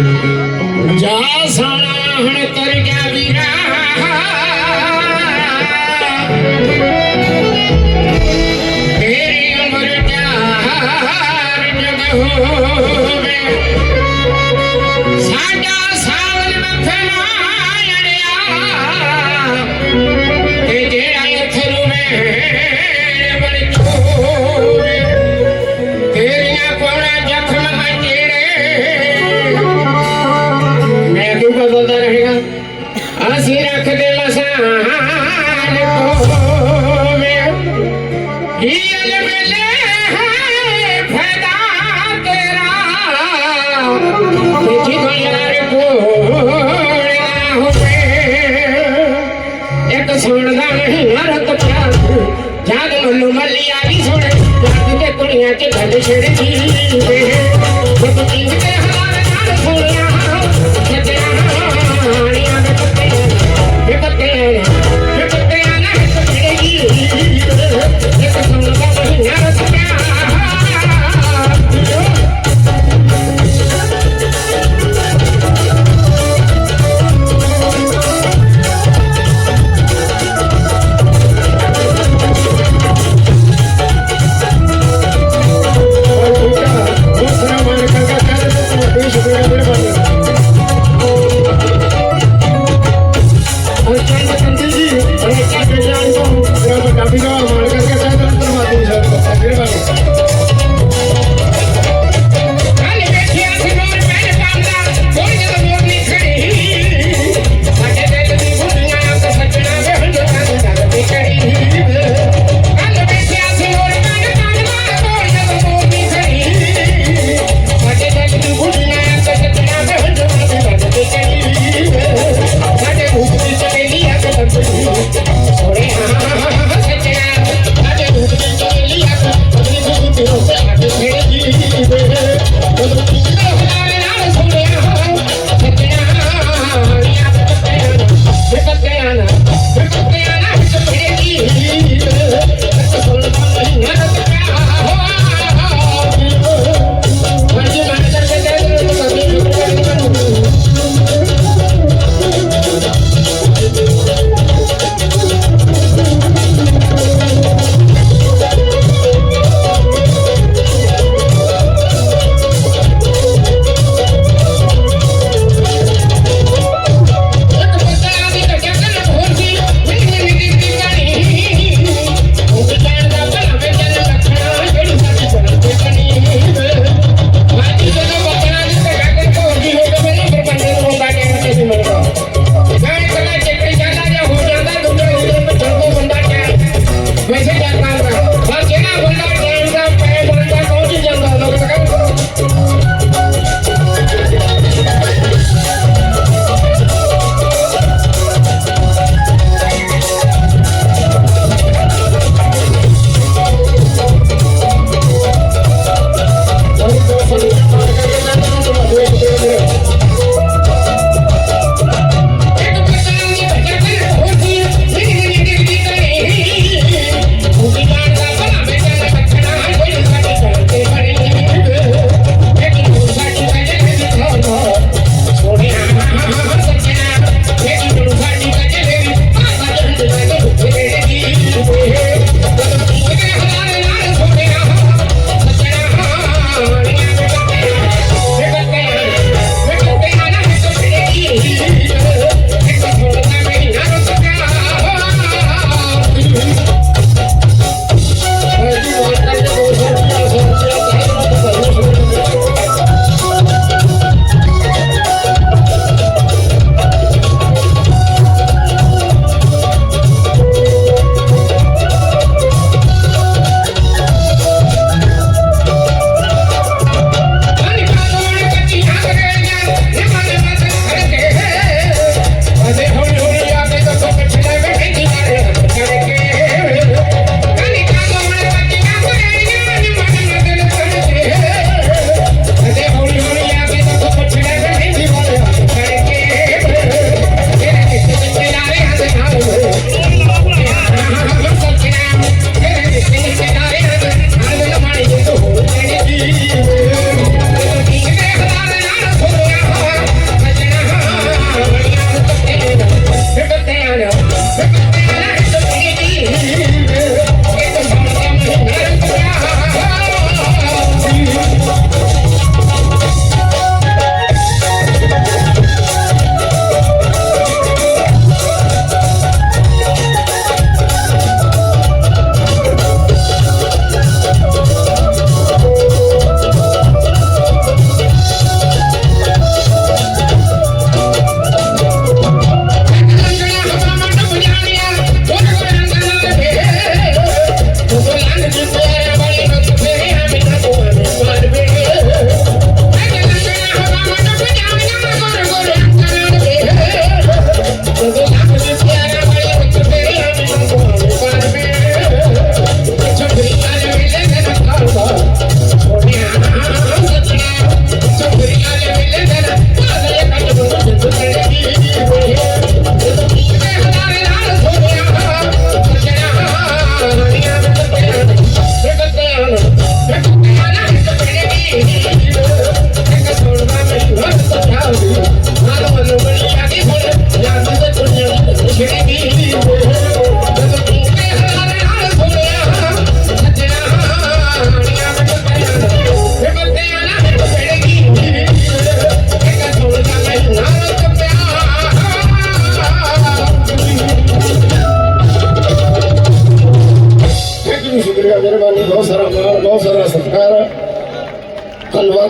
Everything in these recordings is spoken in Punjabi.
ਜਾ ਸਾਲਾ ਹਣ ਕਰ ਗਿਆ ਵੀਰਾ। ਤੇਰੀ ਉਮਰ ਚਾਰ ਜਗ ਹੋਵੇ। ਸਾਡਾ ਸਾਵਨ ਮਥਨਾ ਅੜਿਆ। ਤੇ ਜਿਹੜਾ ਇਥੇ ਰੁਵੇ ਬਣ ਚੋ ਜੱਟ ਸੁਣਦਾ ਨਹੀਂ ਮਰਦ ਪਿਆਰ ਜਾਗ ਮੈਨੂੰ ਮੱਲਿਆ ਵੀ ਸੁਣ। ਜੱਟ ਤੇ ਦੁਨੀਆ ਚ ਗੱਲ ਛੇੜਦੀ ਹੈ ਜਦ ਤੀਂ ਤੇ ਹਲਾ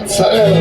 Galatasaray.